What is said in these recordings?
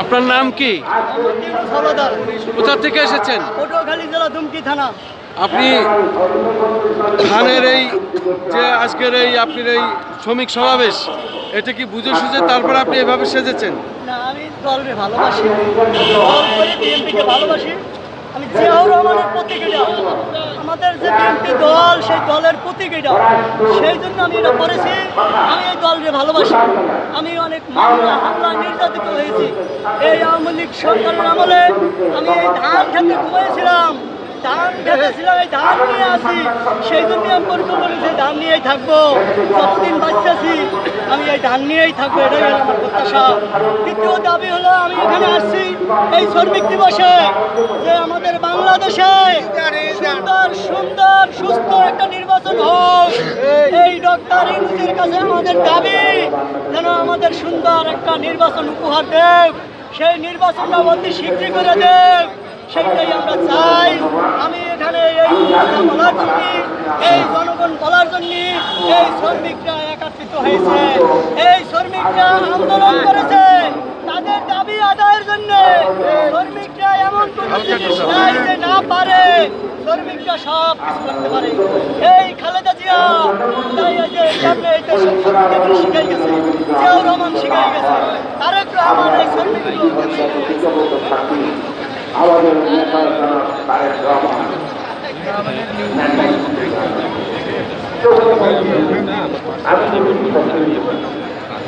আপনার নাম কি? কোথা থেকে এসেছেন? থানা। আপনি ধানের এই যে আজকের এই আপনার এই শ্রমিক সমাবেশ এটা কি বুঝে সুঝে তারপর আপনি এভাবে সেজেছেন? না আমি দলকে ভালোবাসি। ভালোবাসি। আমি জিয়াউর রহমানের প্রতীক এটা। আমাদের যে বিএনপি দল সেই দলের প্রতীক এটা। সেই জন্য আমি এটা করেছি। আমি এই দলকে ভালোবাসি। আমি অনেক মামলা, হামলা নির্যাতিত হয়েছি। এই আওয়ামী লীগ সরকারের আমলে আমি এই ধান খেতে ঘুমিয়েছিলাম ধান খেতেছিলাম এই ধান নিয়ে আসি। সেই জন্য আমি পরিকল্পনা করেছি ধান নিয়েই থাকব। যতদিন বাঁচতেছি আমি এই ধান নিয়েই থাকব, এটাই আমার প্রত্যাশা। দ্বিতীয় দাবি হলো, আমি এখানে আসছি, এই শ্রমিক দিবসে বাংলাদেশে সুন্দর সুন্দর, সুস্থ একটা নির্বাচন হোক। এই ডক্টর ইউনুসের কাছে আমাদের দাবি, যেন আমাদের সুন্দর একটা নির্বাচন উপহার দেব সেই নির্বাচনটা অতি শীঘ্রই করে দেব সেটাই আমরা চাই। আমি এখানে এই বলার জন্য, এই জনগণ বলার জন্য এই শ্রমিকরা একত্রিত হয়েছে। এই শ্রমিকরা আন্দোলন করেছে। দাবি আদায়ের জন্য শ্রমিকরা এমন কোনো জিনিস নাই যে না পারে শ্রমিকরা সব কিছু করতে পারে। এই খালেদা জিয়া তাই এই যে সামনে এই শিখাই গেছে জিয়াউর রহমান শিখাই গেছে তারেক রহমান এই শ্রমিকগুলো আমাদের নেতা তারেক রহমান আমরা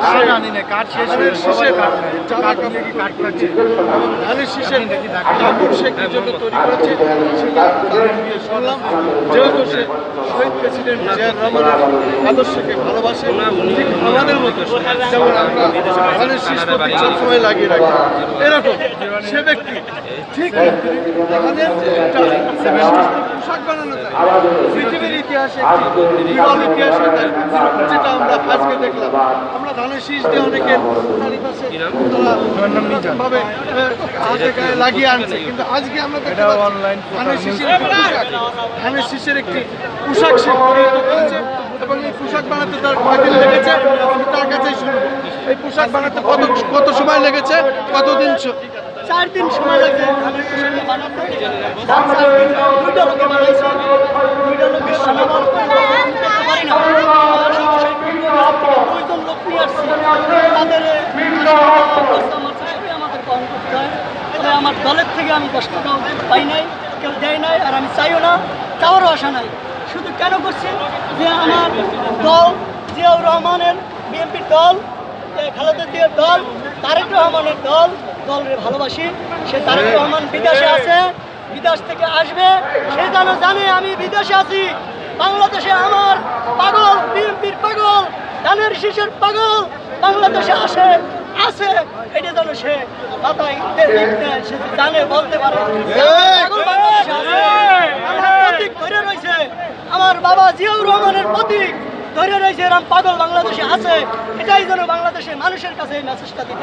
কাঠ আনি না কাঠ শেষ হয়ে নিয়ে কি এবং ধানের শীষের কাপড় সে কি জন্য তৈরি করেছে সেটা শুনলাম। যেহেতু সে শহীদ প্রেসিডেন্ট জিয়া রহমানের আদর্শকে ভালোবাসে ঠিক আমাদের মতো যেমন আমরা ধানের শীষ সবসময় লাগিয়ে রাখি। এরকম সে ব্যক্তি ঠিক ধানের পোশাক বানানো যায়। পৃথিবীর ইতিহাসে একটি বিরল ইতিহাস যেটা আমরা আজকে দেখলাম। আমরা ধানের শীষ দিয়ে চারিপাশে ভাবে হাতে গায়ে লাগিয়ে আনছে। কিন্তু আজকে আমরা ধানের শীষের একটি পোশাক। ধানের শীষের একটি পোশাক সে পরিহিত করেছে এবং এই পোশাক বানাতে তার কয়দিন লেগেছে? আমি তার কাছেই শুনব। এই পোশাক বানাতে কত কত সময় লেগেছে? কতদিন চার দিন সময় লাগছে। ধানের পোশাকটা বানাতে ধান চার দিন দুইটা লোকে বানাইছে দুইটা লোকে বানাবার করতে পারি না লোক নিয়ে তাদের আমার দলের থেকে আমি দশ টাকাও পাই নাই, কেউ দেয় নাই, আর আমি চাইও না। চাওয়ারও আশা নাই। শুধু কেন করছি? যে আমার দল জিয়াউর রহমানের বিএনপির দল খালেদা জিয়ার দল, তারেক রহমানের দল দলরে ভালোবাসি, সে তারেক রহমান বিদেশে আছে, বিদেশ থেকে আসবে, সে যেন জানে আমি বিদেশে আছি। বাংলাদেশে আমার পাগল, বিএনপির পাগল, ধানের শীষের পাগল, বাংলাদেশে আসে, আছে, এটা যেন সে মাথায় সে জানে, বলতে পারে। প্রতীক ধরে রয়েছে, আমার বাবা জিয়াউর রহমানের প্রতীক ধরে রয়েছে এরকম পাগল বাংলাদেশে আছে, এটাই যেন বাংলাদেশের মানুষের কাছে মেসেজটা দিতে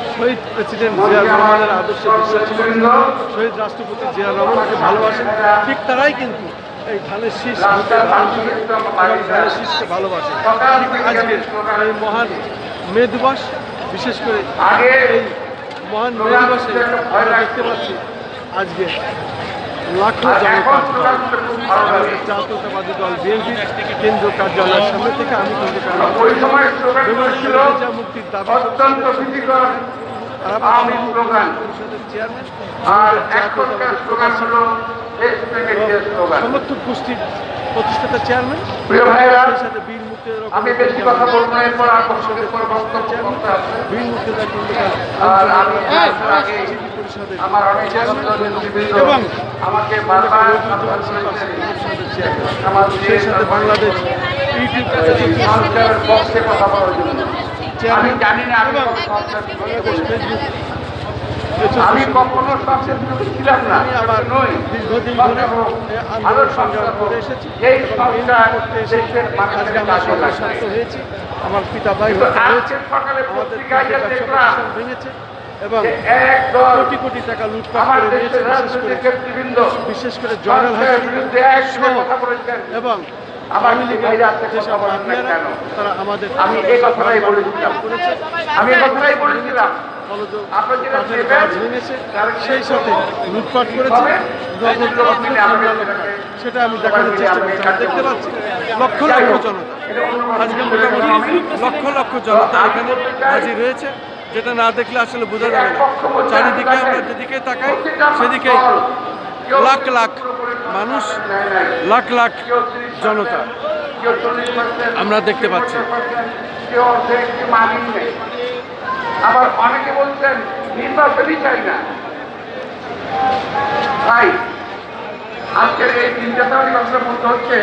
শহীদ প্রেসিডেন্ট জিয়া রহমানের আদর্শে বিশ্বাসী শহীদ রাষ্ট্রপতি জিয়া রহমানকে ভালোবাসেন। ঠিক তারাই কিন্তু এই ধানের শীষ ধানের শীষকে ভালোবাসে আজকে এই মহান মে দিবস বিশেষ করে এই মহান মে দিবসে আমরা দেখতে পাচ্ছি আজকে লাখো জাতীয়তাবাদী দল বিএনপি কেন্দ্রীয় কার্যালয়ের সামনে থেকে আমি সময় মুক্তির দাবি আওয়ামী স্লোগান আর এখনকার স্লোগান হলো স্লোগান সমর্থক গোষ্ঠীর প্রতিষ্ঠাতা চেয়ারম্যান প্রিয় ভাইরা আমি বেশি কথা বলব না এরপর আর বক্তব্যের পর বক্তব্য করতে হবে বীর মুক্তিযোদ্ধা আর আমি আমার অনেক এবং আমাকে বারবার আমার সেই সাথে বাংলাদেশ ইউটিউব সংস্কারের পক্ষে কথা বলার জন্য। আমি জানি না আমি কখনো আমি ছিলাম না নই এই সংস্কার দেশের মানুষের আমরা পিতা ভাই সকালে পত্রিকায় দেখলাম ভেঙেছে এবং কোটি কোটি টাকা লুটপাট আমার করে নিয়েছে বিশেষ করে বিশেষ করে জয়নাল এবং আমার লীগের ভাইরা কেন? তারা আমাদের আমি এই কথাটাই বলেছিলাম। আমি এই কথাটাই বলেছিলাম। সেই সাথে লুটপাট করেছে সেটা আমি দেখানোর চেষ্টা করছি। দেখতে পাচ্ছি লক্ষ লক্ষ জনতা। আজকে মোটামুটি লক্ষ লক্ষ জনতা এখানে হাজির হয়েছে যেটা না দেখলে আসলে বোঝা যাবে না। চারিদিকে আমরা যেদিকে তাকাই সেদিকে লাখ লাখ মানুষ লাখ লাখ জনতা আমরা দেখতে পাচ্ছি। আবার অনেকে বলছেন, নির্বাচনই চাই না তাই আজকের এই চিন্তাধারা কথাটা বলতে হচ্ছে,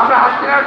আমরা হাসিনার